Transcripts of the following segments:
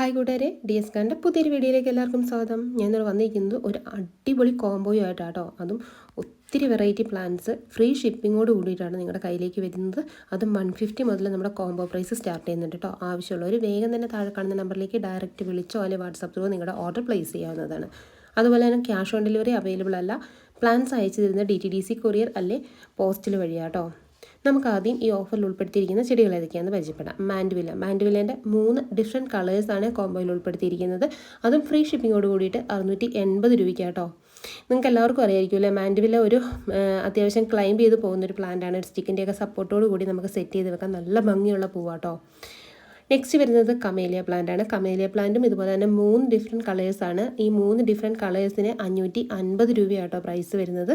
Hi കൂട്ടുകാരെ D S Kante പുതിയൊരു വീഡിയോയിലേക്ക് എല്ലാവർക്കും സ്വാഗതം. ഞാൻ ഇന്നലെ വന്നിരിക്കുന്നത് ഒരു അടിപൊളി കോംബോയും ആയിട്ടാട്ടോ അതും ഒത്തിരി വെറൈറ്റി പ്ലാൻസ് ഫ്രീ ഷിപ്പിങ്ങോട് കൂടിയിട്ടാണ് നിങ്ങളുടെ കയ്യിലേക്ക് വരുന്നത്. അതും വൺ ഫിഫ്റ്റി മുതൽ നമ്മുടെ കോംബോ പ്രൈസ് സ്റ്റാർട്ട് ചെയ്യുന്നുണ്ട് കേട്ടോ. ആവശ്യമുള്ളവർ വേഗം തന്നെ താഴെ കാണുന്ന നമ്പറിലേക്ക് ഡയറക്റ്റ് വിളിച്ചോ അല്ലെങ്കിൽ വാട്സാപ്പ് ത്രൂ നിങ്ങളുടെ ഓർഡർ പ്ലേസ് ചെയ്യാവുന്നതാണ്. അതുപോലെ തന്നെ ക്യാഷ് ഓൺ ഡെലിവറി അവൈലബിൾ അല്ല. പ്ലാൻസ് അയച്ചു തരുന്ന D T D C courier അല്ലെ പോസ്റ്റിൽ വഴിയാട്ടോ നമുക്ക് ആദ്യം ഈ ഓഫറിൽ ഉൾപ്പെടുത്തിയിരിക്കുന്ന ചെടികൾ ഏതൊക്കെയാണെന്ന് പരിചയപ്പെടാം. മാൻഡുവില മാൻഡുവിലേന്റെ മൂന്ന് ഡിഫറെന്റ് കളേഴ്സാണ് കോംബോയിൽ ഉൾപ്പെടുത്തിയിരിക്കുന്നത്. അതും ഫ്രീ ഷിപ്പിങ്ങോട് കൂടിയിട്ട് അറുന്നൂറ്റി എൺപത് രൂപയ്ക്കാട്ടോ. നിങ്ങൾക്ക് എല്ലാവർക്കും അറിയായിരിക്കുമല്ലേ മാൻഡുവില ഒരു അത്യാവശ്യം ക്ലൈംബ് ചെയ്ത് പോകുന്ന ഒരു പ്ലാന്റാണ് സ്റ്റിക്കിന്റെയൊക്കെ സപ്പോർട്ടോട് കൂടി നമുക്ക് സെറ്റ് ചെയ്ത് വെക്കാൻ നല്ല ഭംഗിയുള്ള പൂവാട്ടോ. നെക്സ്റ്റ് വരുന്നത് കമേലിയ പ്ലാന്റ് ആണ്. കമേലിയ പ്ലാന്റും ഇതുപോലെ തന്നെ മൂന്ന് ഡിഫറെന്റ് കളേഴ്സാണ് ഈ മൂന്ന് ഡിഫറെന്റ് കളേഴ്സിന് അഞ്ഞൂറ്റി അൻപത് രൂപയാട്ടോ പ്രൈസ് വരുന്നത്.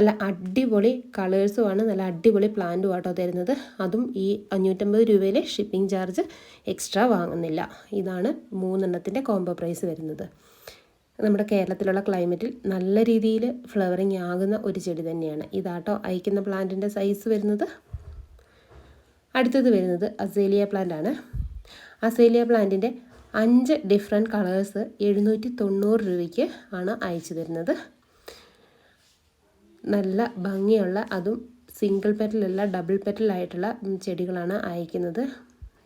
നല്ല അടിപൊളി കളേഴ്സുമാണ് നല്ല അടിപൊളി പ്ലാന്റും ആട്ടോ തരുന്നത്. അതും ഈ അഞ്ഞൂറ്റമ്പത് രൂപയിൽ ഷിപ്പിംഗ് ചാർജ് എക്സ്ട്രാ വാങ്ങുന്നില്ല. ഇതാണ് മൂന്നെണ്ണത്തിന്റെ കോംബോ പ്രൈസ് വരുന്നത്. നമ്മുടെ കേരളത്തിലുള്ള ക്ലൈമറ്റിൽ നല്ല രീതിയിൽ ഫ്ലവറിങ് ആകുന്ന ഒരു ചെടി തന്നെയാണ്. ഇതാട്ടോ അയക്കുന്ന പ്ലാന്റിന്റെ സൈസ് വരുന്നത്. അടുത്തത് വരുന്നത് അസേലിയ പ്ലാന്റ് ആണ്. അസേലിയ പ്ലാന്റിന്റെ അഞ്ച് ഡിഫറെന്റ് കളേഴ്സ് എഴുന്നൂറ്റി തൊണ്ണൂറ് രൂപയ്ക്ക് ആണ് അയച്ചു തരുന്നത്. നല്ല ഭംഗിയുള്ള അതും സിംഗിൾ പെറ്റലല്ല ഡബിൾ പെറ്റലായിട്ടുള്ള ചെടികളാണ് അയക്കുന്നത്.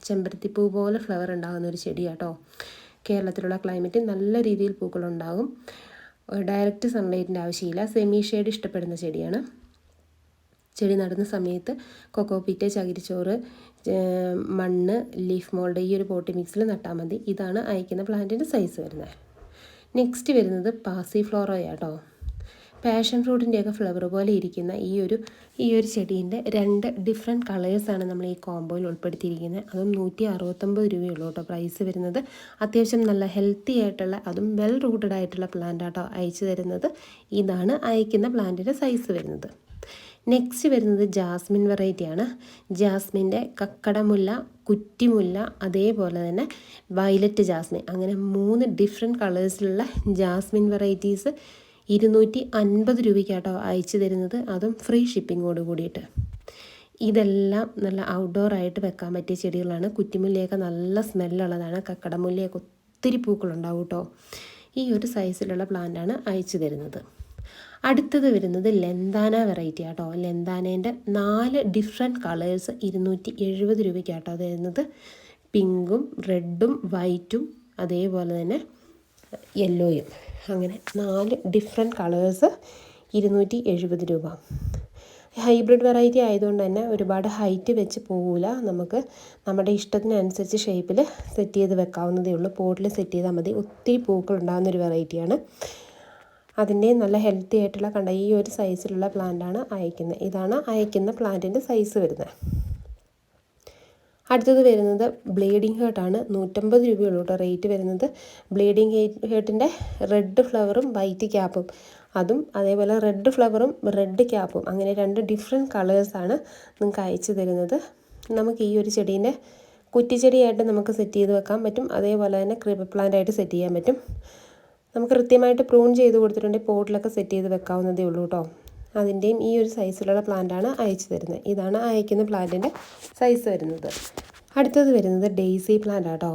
ചെമ്പരത്തിപ്പൂ പോലെ ഫ്ലവർ ഉണ്ടാകുന്ന ഒരു ചെടിയാട്ടോ. കേരളത്തിലുള്ള ക്ലൈമറ്റ് നല്ല രീതിയിൽ പൂക്കളുണ്ടാകും. ഡയറക്റ്റ് സൺലൈറ്റിന്റെ ആവശ്യമില്ല. സെമി ഷെയ്ഡ് ഇഷ്ടപ്പെടുന്ന ചെടിയാണ്. ചെടി നടുന്ന സമയത്ത് കൊക്കോപ്പിറ്റ് ചകിരിച്ചോറ് മണ്ണ് ലീഫ് മോൾഡ് ഈ ഒരു പോട്ടി മിക്സിൽ നട്ടാൽ മതി. ഇതാണ് അയക്കുന്ന പ്ലാന്റിന്റെ സൈസ് വരുന്നത്. നെക്സ്റ്റ് വരുന്നത് പാസി ഫ്ലോറോയാട്ടോ പാഷൻ ഫ്രൂട്ടിന്റെയൊക്കെ ഫ്ലവർ പോലെ ഇരിക്കുന്ന ഈ ഒരു ഈ ഒരു ചെടീന്റെ രണ്ട് ഡിഫറെന്റ് കളേഴ്സാണ് നമ്മൾ ഈ കോംബോയിൽ ഉൾപ്പെടുത്തിയിരിക്കുന്നത്. അതും നൂറ്റി അറുപത്തൊമ്പത് രൂപയുള്ളൂ കേട്ടോ പ്രൈസ് വരുന്നത്. അത്യാവശ്യം നല്ല ഹെൽത്തി ആയിട്ടുള്ള അതും വെൽ റൂട്ടഡ് ആയിട്ടുള്ള പ്ലാന്റ് ആട്ടോ അയച്ചു തരുന്നത്. ഇതാണ് അയക്കുന്ന പ്ലാന്റിന്റെ സൈസ് വരുന്നത്. നെക്സ്റ്റ് വരുന്നത് ജാസ്മിൻ വെറൈറ്റിയാണ് ജാസ്മിന്റെ കക്കടമുല്ല കുറ്റിമുല്ല അതേപോലെ തന്നെ വയലറ്റ് ജാസ്മിൻ അങ്ങനെ മൂന്ന് ഡിഫറെന്റ് കളേഴ്സിലുള്ള ജാസ്മിൻ വെറൈറ്റീസ് ഇരുന്നൂറ്റി അൻപത് രൂപയ്ക്കാട്ടോ അയച്ചു തരുന്നത്. അതും ഫ്രീ ഷിപ്പിങ്ങോട് കൂടിയിട്ട്. ഇതെല്ലാം നല്ല ഔട്ട്ഡോർ ആയിട്ട് വെക്കാൻ പറ്റിയ ചെടികളാണ്. കുറ്റിമുല്ലയൊക്കെ നല്ല സ്മെല്ലുള്ളതാണ്. കക്കടമുല്ലയൊക്കെ ഒത്തിരി പൂക്കളുണ്ടാവും കേട്ടോ ഈ ഒരു സൈസിലുള്ള പ്ലാന്റാണ് അയച്ചു തരുന്നത്. അടുത്തത് വരുന്നത് ലെന്താന വെറൈറ്റി ആട്ടോ. ലെന്താനേന്റെ നാല് ഡിഫറെന്റ് കളേഴ്സ് ഇരുന്നൂറ്റി എഴുപത് രൂപയ്ക്കാട്ടോ തരുന്നത്. പിങ്കും റെഡും വൈറ്റും അതേപോലെ തന്നെ യെല്ലോയും അങ്ങനെ നാല് ഡിഫറെന്റ് കളേഴ്സ് ഇരുന്നൂറ്റി എഴുപത് രൂപ. ഹൈബ്രിഡ് വെറൈറ്റി ആയതുകൊണ്ട് തന്നെ ഒരുപാട് ഹൈറ്റ് വെച്ച് പോകില്ല നമുക്ക് നമ്മുടെ ഇഷ്ടത്തിനനുസരിച്ച് ഷേപ്പിൽ സെറ്റ് ചെയ്ത് വെക്കാവുന്നതേ ഉള്ളൂ. പോട്ടിൽ സെറ്റ് ചെയ്താൽ മതി. ഒത്തിരി പൂക്കൾ ഉണ്ടാകുന്ന ഒരു വെറൈറ്റിയാണ് അതിന്റെ നല്ല ഹെൽത്തി ആയിട്ടുള്ള കണ്ട ഈ ഒരു സൈസിലുള്ള പ്ലാന്റാണ് അയക്കുന്നത്. ഇതാണ് അയക്കുന്ന പ്ലാന്റിന്റെ സൈസ് വരുന്നത്. അടുത്തത് വരുന്നത് ബ്ലീഡിങ് ഹേർട്ടാണ്. നൂറ്റമ്പത് രൂപയുള്ളൂ കേട്ടോ റേറ്റ് വരുന്നത്. ബ്ലീഡിങ് ഹേർട്ടിന്റെ റെഡ് ഫ്ലവറും വൈറ്റ് ക്യാപ്പും. അതും അതേപോലെ റെഡ് ഫ്ലവറും റെഡ് ക്യാപ്പും. അങ്ങനെ രണ്ട് ഡിഫറെന്റ് കളേഴ്സാണ് നിങ്ങൾക്ക് അയച്ചു തരുന്നത്. നമുക്ക് ഈ ഒരു ചെടീന്റെ കുറ്റിച്ചെടിയായിട്ട് നമുക്ക് സെറ്റ് ചെയ്ത് വെക്കാൻ പറ്റും. അതേപോലെ തന്നെ ക്രിപ്പ് പ്ലാന്റ് ആയിട്ട് സെറ്റ് ചെയ്യാൻ പറ്റും. നമുക്ക് കൃത്യമായിട്ട് പ്രൂൺ ചെയ്ത് കൊടുത്തിട്ടുണ്ടെങ്കിൽ പോട്ടിലൊക്കെ സെറ്റ് ചെയ്ത് വെക്കാവുന്നതേ ഉള്ളൂ കേട്ടോ. അതിന്റെയും ഈ ഒരു സൈസിലുള്ള പ്ലാന്റാണ് അയച്ചു തരുന്നത്. ഇതാണ് അയക്കുന്ന പ്ലാന്റിന്റെ സൈസ് വരുന്നത്. അടുത്തത് വരുന്നത് ഡെയ്സി പ്ലാന്റ് ആട്ടോ.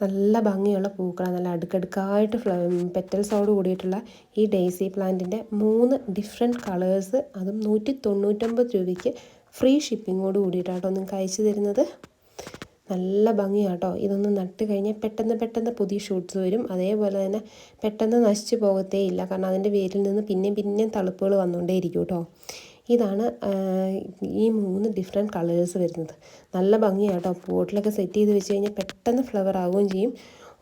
നല്ല ഭംഗിയുള്ള പൂക്കളാണ് നല്ല അടുക്കടുക്കായിട്ട് പെറ്റൽസോട് കൂടിയിട്ടുള്ള ഈ ഡെയ്സി പ്ലാന്റിന്റെ മൂന്ന് ഡിഫറെന്റ് കളേഴ്സ് അതും നൂറ്റി തൊണ്ണൂറ്റൊമ്പത് രൂപയ്ക്ക് ഫ്രീ ഷിപ്പിങ്ങോട് കൂടിയിട്ടാട്ടോ നിങ്ങൾക്ക് അയച്ചു തരുന്നത്. നല്ല ഭംഗിയാട്ടോ. ഇതൊന്ന് നട്ട് കഴിഞ്ഞാൽ പെട്ടെന്ന് പെട്ടെന്ന് പുതിയ ഷൂട്ട്സ് വരും. അതേപോലെ തന്നെ പെട്ടെന്ന് നശിച്ചു പോകത്തേ ഇല്ല. കാരണം അതിന്റെ വേരിൽ നിന്ന് പിന്നെയും പിന്നെയും തളുപ്പുകൾ വന്നുകൊണ്ടേയിരിക്കും കേട്ടോ ഇതാണ് ഈ മൂന്ന് ഡിഫറെന്റ് കളേഴ്സ് വരുന്നത്. നല്ല ഭംഗിയാട്ടോ. പോട്ടിലൊക്കെ സെറ്റ് ചെയ്ത് വെച്ച് കഴിഞ്ഞാൽ പെട്ടെന്ന് ഫ്ലവർ ആവുകയും ചെയ്യും.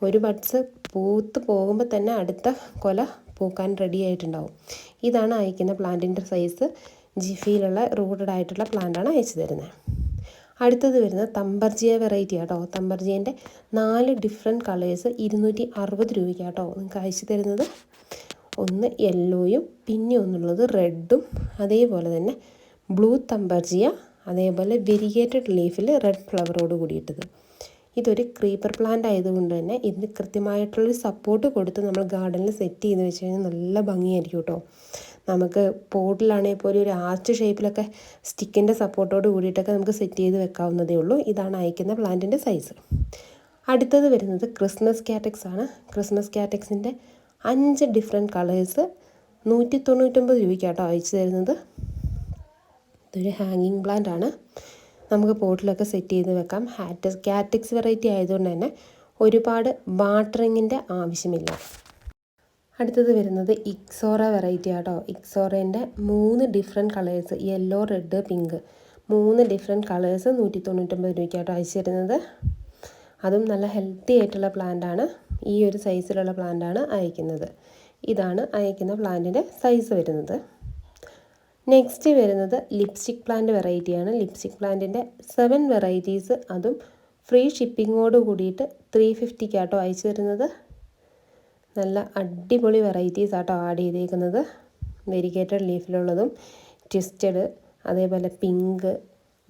ഒരു ബഡ്സ് പൂത്ത് പോകുമ്പോൾ തന്നെ അടുത്ത കൊല പൂക്കാൻ റെഡി ആയിട്ടുണ്ടാവും. ഇതാണ് അയക്കുന്ന പ്ലാന്റിന്റെ സൈസ് ജിഫിയിലുള്ള റൂട്ടഡ് ആയിട്ടുള്ള പ്ലാന്റാണ് അയച്ചു തരുന്നത്. അടുത്തത് വരുന്നത് തമ്പർജിയ വെറൈറ്റി ആട്ടോ. തമ്പർജിയന്റെ നാല് ഡിഫറെന്റ് കളേഴ്സ് ഇരുന്നൂറ്റി അറുപത് രൂപയ്ക്കാട്ടോ നിങ്ങൾക്ക് അയച്ചു തരുന്നത്. ഒന്ന് യെല്ലോയും പിന്നെ ഒന്നുള്ളത് റെഡും അതേപോലെ തന്നെ ബ്ലൂ തമ്പർജിയ അതേപോലെ വെരിഗേറ്റഡ് ലീഫിൽ റെഡ് ഫ്ലവറോട് കൂടിയിട്ടത്. ഇതൊരു ക്രീപ്പർ പ്ലാന്റ് ആയതുകൊണ്ട് തന്നെ ഇതിന് കൃത്യമായിട്ടുള്ളൊരു സപ്പോർട്ട് കൊടുത്ത് നമ്മൾ ഗാർഡനിൽ സെറ്റ് ചെയ്ത് വെച്ച് കഴിഞ്ഞാൽ നല്ല ഭംഗിയായിരിക്കും കേട്ടോ നമുക്ക് പോട്ടിലാണെങ്കിൽ പോലും ഒരു ആർച്ച് ഷേപ്പിലൊക്കെ സ്റ്റിക്കിന്റെ സപ്പോർട്ടോട് കൂടിയിട്ടൊക്കെ നമുക്ക് സെറ്റ് ചെയ്ത് വെക്കാവുന്നതേ ഉള്ളൂ. ഇതാണ് അയക്കുന്ന പ്ലാന്റിന്റെ സൈസ് അടുത്തത് വരുന്നത് ക്രിസ്മസ് കാറ്റക്സ് ആണ്. ക്രിസ്മസ് കാറ്റക്സിന്റെ അഞ്ച് ഡിഫറെന്റ് കളേഴ്സ് നൂറ്റി തൊണ്ണൂറ്റൊമ്പത് രൂപയ്ക്കാട്ടോ അയച്ചു തരുന്നത്. ഇതൊരു ഹാങ്ങിങ് പ്ലാന്റ് ആണ്. നമുക്ക് പോട്ടിലൊക്കെ സെറ്റ് ചെയ്ത് വെക്കാം. ഹാറ്റ് കാറ്റക്സ് വെറൈറ്റി ആയതുകൊണ്ട് തന്നെ ഒരുപാട് വാട്ടറിങ്ങിന്റെ ആവശ്യമില്ല. അടുത്തത് വരുന്നത് ഇക്സോറ വെറൈറ്റി ആട്ടോ. ഇക്സോറേന്റെ മൂന്ന് different colours yellow red pink മൂന്ന് ഡിഫറെന്റ് കളേഴ്സ് നൂറ്റി തൊണ്ണൂറ്റൊമ്പത് രൂപയ്ക്കാട്ടോ അയച്ചു തരുന്നത്. അതും നല്ല ഹെൽത്തി ആയിട്ടുള്ള പ്ലാന്റാണ് ഈ ഒരു സൈസിലുള്ള പ്ലാന്റാണ് അയക്കുന്നത്. ഇതാണ് അയക്കുന്ന പ്ലാന്റിന്റെ സൈസ് വരുന്നത്. നെക്സ്റ്റ് വരുന്നത് ലിപ്സ്റ്റിക് പ്ലാന്റ് വെറൈറ്റിയാണ് ലിപ്സ്റ്റിക് പ്ലാന്റിന്റെ സെവൻ വെറൈറ്റീസ് അതും ഫ്രീ ഷിപ്പിങ്ങോട് കൂടിയിട്ട് ത്രീ ഫിഫ്റ്റിക്കാട്ടോ അയച്ചു തരുന്നത്. നല്ല അടിപൊളി വെറൈറ്റീസ് ആട്ടോ ആഡ് ചെയ്തേക്കുന്നത്. വെരിഗേറ്റഡ് ലീഫിലുള്ളതും ട്വിസ്റ്റഡ് അതേപോലെ പിങ്ക്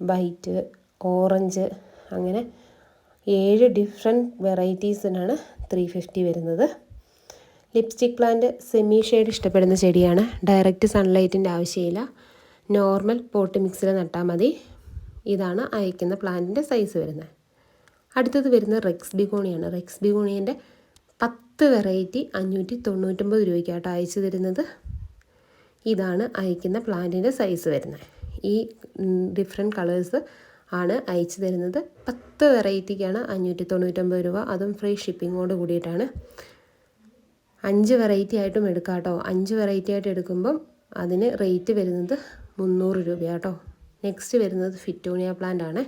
വൈറ്റ് ഓറഞ്ച് അങ്ങനെ ഏഴ് ഡിഫറെന്റ് വെറൈറ്റീസിനാണ് ത്രീ ഫിഫ്റ്റി വരുന്നത്. ലിപ്സ്റ്റിക് പ്ലാന്റ് സെമി ഷെയ്ഡ് ഇഷ്ടപ്പെടുന്ന ചെടിയാണ്. ഡയറക്റ്റ് സൺലൈറ്റിന്റെ ആവശ്യമില്ല. നോർമൽ പോട്ട് മിക്സിൽ നട്ടാൽ മതി. ഇതാണ് അയക്കുന്ന പ്ലാന്റിന്റെ സൈസ് വരുന്നത്. അടുത്തത് വരുന്നത് റെക്സ് ബിഗോണിയാണ് റെക്സ് ബിഗോണിയന്റെ പത്ത് വെറൈറ്റി അഞ്ഞൂറ്റി തൊണ്ണൂറ്റൊമ്പത് രൂപയ്ക്കായിട്ട് അയച്ചു തരുന്നത്. ഇതാണ് അയക്കുന്ന പ്ലാന്റിന്റെ സൈസ് വരുന്നത്. ഈ ഡിഫറെന്റ് കളേഴ്സ് ആണ് അയച്ചു തരുന്നത്. പത്ത് വെറൈറ്റിക്കാണ് അഞ്ഞൂറ്റി തൊണ്ണൂറ്റൊമ്പത് രൂപ. അതും ഫ്രീ ഷിപ്പിങ്ങോട് കൂടിയിട്ടാണ്. അഞ്ച് വെറൈറ്റി ആയിട്ടും എടുക്കാം കേട്ടോ. അഞ്ച് വെറൈറ്റി ആയിട്ട് എടുക്കുമ്പം അതിന് റേറ്റ് വരുന്നത് മുന്നൂറ് രൂപയാട്ടോ നെക്സ്റ്റ് വരുന്നത് ഫിറ്റോണിയ പ്ലാന്റ് ആണ്.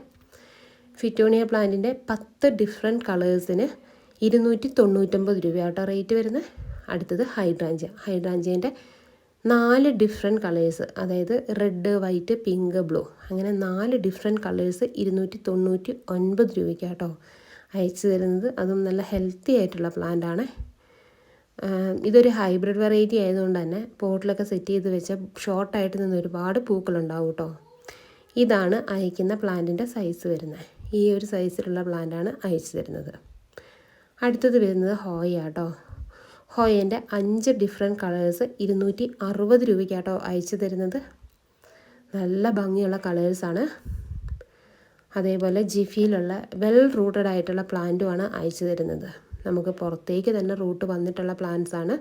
ഫിറ്റോണിയ പ്ലാന്റിന്റെ പത്ത് ഡിഫറെന്റ് കളേഴ്സിന് ഇരുന്നൂറ്റി തൊണ്ണൂറ്റൊമ്പത് രൂപ കേട്ടോ റേറ്റ് വരുന്നത് അടുത്തത് ഹൈഡ്രാഞ്ചിയ. ഹൈഡ്രാഞ്ചിയന്റെ നാല് ഡിഫറെന്റ് കളേഴ്സ് അതായത് റെഡ് വൈറ്റ് പിങ്ക് ബ്ലൂ അങ്ങനെ നാല് ഡിഫറെന്റ് കളേഴ്സ് ഇരുന്നൂറ്റി തൊണ്ണൂറ്റി ഒൻപത് രൂപയ്ക്കാട്ടോ അയച്ചു തരുന്നത്. അതും നല്ല ഹെൽത്തി ആയിട്ടുള്ള പ്ലാന്റ് ആണ്. ഇതൊരു ഹൈബ്രിഡ് വെറൈറ്റി ആയതുകൊണ്ട് തന്നെ പോട്ടിലൊക്കെ സെറ്റ് ചെയ്ത് വെച്ച ഷോർട്ടായിട്ട് നിന്ന് ഒരുപാട് പൂക്കളുണ്ടാവും കേട്ടോ ഇതാണ് അയക്കുന്ന പ്ലാന്റിന്റെ സൈസ് വരുന്നത് ഈ ഒരു സൈസിലുള്ള പ്ലാന്റാണ് അയച്ചു തരുന്നത്. അടുത്തത് വരുന്നത് ഹോയ കേട്ടോ ഹോയേന്റെ അഞ്ച് ഡിഫറെന്റ് കളേഴ്സ് ഇരുന്നൂറ്റി അറുപത് രൂപയ്ക്കാട്ടോ അയച്ചു തരുന്നത്. നല്ല ഭംഗിയുള്ള കളേഴ്സാണ് അതേപോലെ ജിഫിയിലുള്ള വെൽ റൂട്ടഡ് ആയിട്ടുള്ള പ്ലാന്റുമാണ് അയച്ചു തരുന്നത്. നമുക്ക് പുറത്തേക്ക് തന്നെ റൂട്ട് വന്നിട്ടുള്ള പ്ലാന്റ്സ് ആണ്.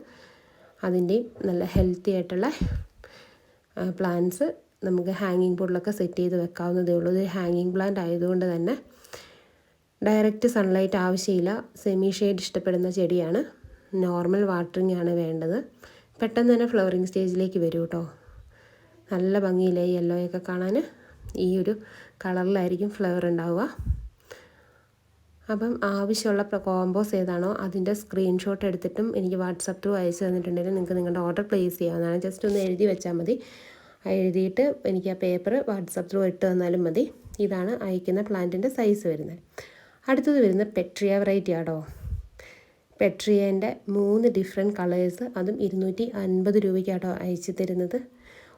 അതിന്റെയും നല്ല ഹെൽത്തി ആയിട്ടുള്ള പ്ലാന്റ്സ് നമുക്ക് ഹാങ്ങിങ് ബോർഡിലൊക്കെ സെറ്റ് ചെയ്ത് വെക്കാവുന്നതേ ഉള്ളൂ. ഇത് ഹാങ്ങിങ് പ്ലാന്റ് ആയതുകൊണ്ട് തന്നെ ഡയറക്റ്റ് സൺലൈറ്റ് ആവശ്യമില്ല. സെമി ഷെയ്ഡ് ഇഷ്ടപ്പെടുന്ന ചെടിയാണ്. നോർമൽ വാട്ടറിംഗ് ആണ് വേണ്ടത്. പെട്ടെന്ന് തന്നെ ഫ്ലവറിങ് സ്റ്റേജിലേക്ക് വരും കേട്ടോ നല്ല ഭംഗിയില്ലേ യെല്ലോയൊക്കെ കാണാൻ ഈ ഒരു കളറിലായിരിക്കും ഫ്ലവർ ഉണ്ടാവുക. അപ്പം ആവശ്യമുള്ള കോമ്പോസ് ഏതാണോ അതിന്റെ സ്ക്രീൻഷോട്ട് എടുത്തിട്ടും എനിക്ക് വാട്സപ്പ് ത്രൂ അയച്ചു തന്നിട്ടുണ്ടെങ്കിൽ നിങ്ങൾക്ക് നിങ്ങളുടെ ഓർഡർ പ്ലേസ് ചെയ്യാവുന്നതാണ്. ജസ്റ്റ് ഒന്ന് എഴുതി വെച്ചാൽ മതി. എഴുതിയിട്ട് എനിക്ക് ആ പേപ്പർ വാട്സപ്പ് ത്രൂ ഇട്ട് തന്നാലും മതി. ഇതാണ് അയക്കുന്ന പ്ലാന്റിന്റെ സൈസ് വരുന്നത്. അടുത്തത് വരുന്നത് പെട്രിയ വെറൈറ്റി ആടോ പെട്രിയേന്റെ മൂന്ന് ഡിഫറെന്റ് കളേഴ്സ് അതും ഇരുന്നൂറ്റി അൻപത് രൂപയ്ക്കാട്ടോ അയച്ചു തരുന്നത്.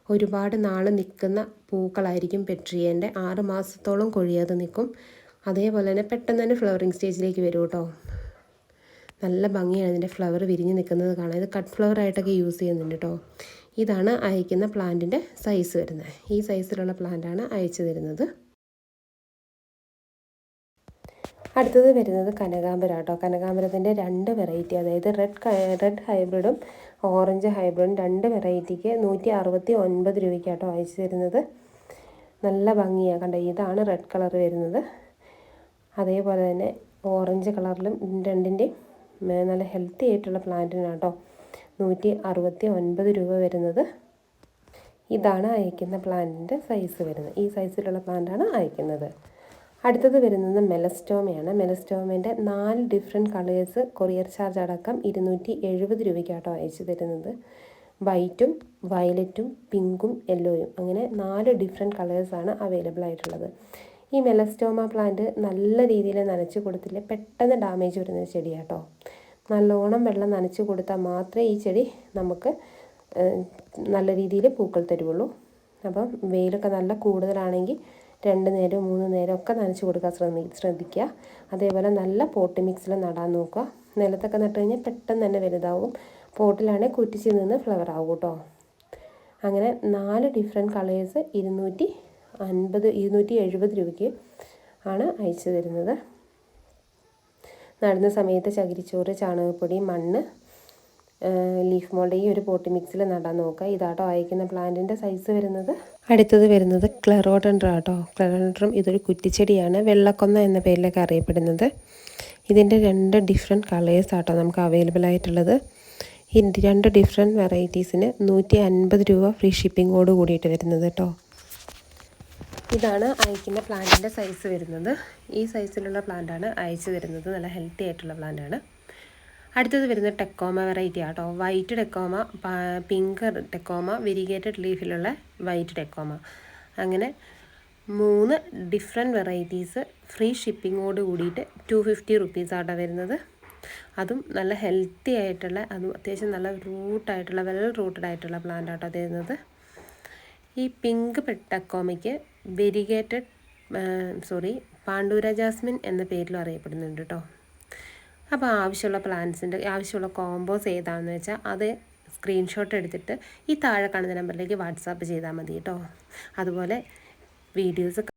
ഒരുപാട് നാൾ നിൽക്കുന്ന പൂക്കളായിരിക്കും പെട്രിയേന്റെ ആറ് മാസത്തോളം കൊഴിയാതെ നിൽക്കും. അതേപോലെ തന്നെ പെട്ടെന്ന് തന്നെ ഫ്ലവറിങ് സ്റ്റേജിലേക്ക് വരും കേട്ടോ. നല്ല ഭംഗിയാണ് ഇതിന്റെ ഫ്ലവർ വിരിഞ്ഞ് നിൽക്കുന്നത് കാണാം ഇത് കട്ട് ഫ്ലവർ ആയിട്ടൊക്കെ യൂസ് ചെയ്യുന്നുണ്ട് കേട്ടോ. ഇതാണ് അയക്കുന്ന പ്ലാന്റിന്റെ സൈസ് വരുന്നത്. ഈ സൈസിലുള്ള പ്ലാന്റാണ് അയച്ചു തരുന്നത്. അടുത്തത് വരുന്നത് കനകാമ്പരം കേട്ടോ കനകാമ്പരത്തിന്റെ രണ്ട് വെറൈറ്റി അതായത് റെഡ് റെഡ് ഹൈബ്രിഡും ഓറഞ്ച് ഹൈബ്രിഡും രണ്ട് വെറൈറ്റിക്ക് നൂറ്റി അറുപത്തി ഒൻപത് രൂപയ്ക്കാട്ടോ അയച്ചു തരുന്നത്. നല്ല ഭംഗിയാണ് കണ്ടോ ഇതാണ് റെഡ് കളർ വരുന്നത്. അതേപോലെ തന്നെ ഓറഞ്ച് കളറിലും രണ്ടിന്റെയും നല്ല ഹെൽത്തി ആയിട്ടുള്ള പ്ലാന്റിനാട്ടോ നൂറ്റി അറുപത്തി ഒൻപത് രൂപ വരുന്നത്. ഇതാണ് അയക്കുന്ന പ്ലാന്റിന്റെ സൈസ് വരുന്നത്. ഈ സൈസിലുള്ള പ്ലാന്റാണ് അയക്കുന്നത്. അടുത്തത് വരുന്നത് മെലസ്റ്റോമയാണ്. മെലസ്റ്റോമേന്റെ നാല് ഡിഫറെന്റ് കളേഴ്സ് കൊറിയർ ചാർജ് അടക്കം ഇരുന്നൂറ്റി എഴുപത് രൂപയ്ക്കാട്ടോ അയച്ചു തരുന്നത്. വൈറ്റും വയലറ്റും പിങ്കും യെല്ലോയും അങ്ങനെ നാല് ഡിഫറെന്റ് കളേഴ്സാണ് അവൈലബിൾ ആയിട്ടുള്ളത്. ഈ മെലസ്റ്റോമ പ്ലാന്റ് നല്ല രീതിയിൽ നനച്ച് കൊടുത്തില്ലേ? പെട്ടെന്ന് ഡാമേജ് വരുന്ന ചെടിയാട്ടോ. നല്ലോണം വെള്ളം നനച്ച് കൊടുത്താൽ മാത്രമേ ഈ ചെടി നമുക്ക് നല്ല രീതിയിൽ പൂക്കൾ തരുള്ളൂ അപ്പം വെയിലൊക്കെ നല്ല കൂടുതലാണെങ്കിൽ രണ്ട് നേരം മൂന്ന് നേരം ഒക്കെ നനച്ച് കൊടുക്കാൻ ശ്രമി ശ്രദ്ധിക്കുക. അതേപോലെ നല്ല പോട്ട് മിക്സിൽ നടാൻ നോക്കുക. നിലത്തൊക്കെ നട്ട് കഴിഞ്ഞാൽ പെട്ടെന്ന് തന്നെ വലുതാവും. പോട്ടിലാണെങ്കിൽ കുറ്റിച്ച് നിന്ന് ഫ്ലവർ ആവും കേട്ടോ. അങ്ങനെ നാല് ഡിഫറെന്റ് കളേഴ്സ് ഇരുന്നൂറ്റി അൻപത് ഇരുന്നൂറ്റി എഴുപത് രൂപയ്ക്ക് ആണ് അയച്ചു തരുന്നത്. നടുന്ന സമയത്ത് ചകിരിച്ചോറ് ചാണകപ്പൊടി മണ്ണ് ലീഫ് മോൾഡ് ഈ ഒരു പോട്ടി മിക്സിൽ നടാൻ നോക്കുക. ഇതാട്ടോ അയക്കുന്ന പ്ലാന്റിന്റെ സൈസ് വരുന്നത്. അടുത്തത് വരുന്നത് ക്ലറോഡൻഡ്ര ആട്ടോ. ക്ലറോഡൻഡ്രം ഇതൊരു കുറ്റിച്ചെടിയാണ്. വെള്ളക്കൊന്ന എന്ന പേരിലൊക്കെ അറിയപ്പെടുന്നത്. ഇതിന്റെ രണ്ട് ഡിഫറെന്റ് കളേഴ്സ് ആട്ടോ നമുക്ക് അവൈലബിൾ ആയിട്ടുള്ളത്. ഈ രണ്ട് ഡിഫറെന്റ് വെറൈറ്റീസിന് നൂറ്റി അൻപത് രൂപ ഫ്രീ ഷിപ്പിങ്ങോട് കൂടിയിട്ട് വരുന്നത് കേട്ടോ ഇതാണ് അയക്കുന്ന പ്ലാന്റിന്റെ സൈസ് വരുന്നത്. ഈ സൈസിലുള്ള പ്ലാന്റാണ് അയച്ചു തരുന്നത്. നല്ല ഹെൽത്തി ആയിട്ടുള്ള പ്ലാന്റാണ് അടുത്തത് വരുന്നത് ടെക്കോമ വെറൈറ്റി ആട്ടോ. White tecoma pink tecoma variegated ലീഫിലുള്ള white tecoma. അങ്ങനെ മൂന്ന് ഡിഫറെന്റ് വെറൈറ്റീസ് ഫ്രീ ഷിപ്പിങ്ങോട് കൂടിയിട്ട് ടു ഫിഫ്റ്റി റുപ്പീസാട്ടോ വരുന്നത്. അതും നല്ല ഹെൽത്തി ആയിട്ടുള്ള അതും അത്യാവശ്യം നല്ല റൂട്ടായിട്ടുള്ള വെൽ റൂട്ടഡ് ആയിട്ടുള്ള പ്ലാന്റ് ആട്ടോ തരുന്നത് ഈ പിങ്ക് പെട്ടക്കോമയ്ക്ക് വെരിഗേറ്റഡ് സോറി പാണ്ഡൂര ജാസ്മിൻ എന്ന പേരിലും അറിയപ്പെടുന്നുണ്ട് കേട്ടോ അപ്പോൾ ആവശ്യമുള്ള പ്ലാന്റ്സിന്റെ ആവശ്യമുള്ള കോമ്പോസ് ഏതാണെന്ന് വെച്ചാൽ അത് സ്ക്രീൻഷോട്ട് എടുത്തിട്ട് ഈ താഴെ കാണുന്ന നമ്പറിലേക്ക് വാട്സാപ്പ് ചെയ്താൽ മതി കേട്ടോ. അതുപോലെ വീഡിയോസ്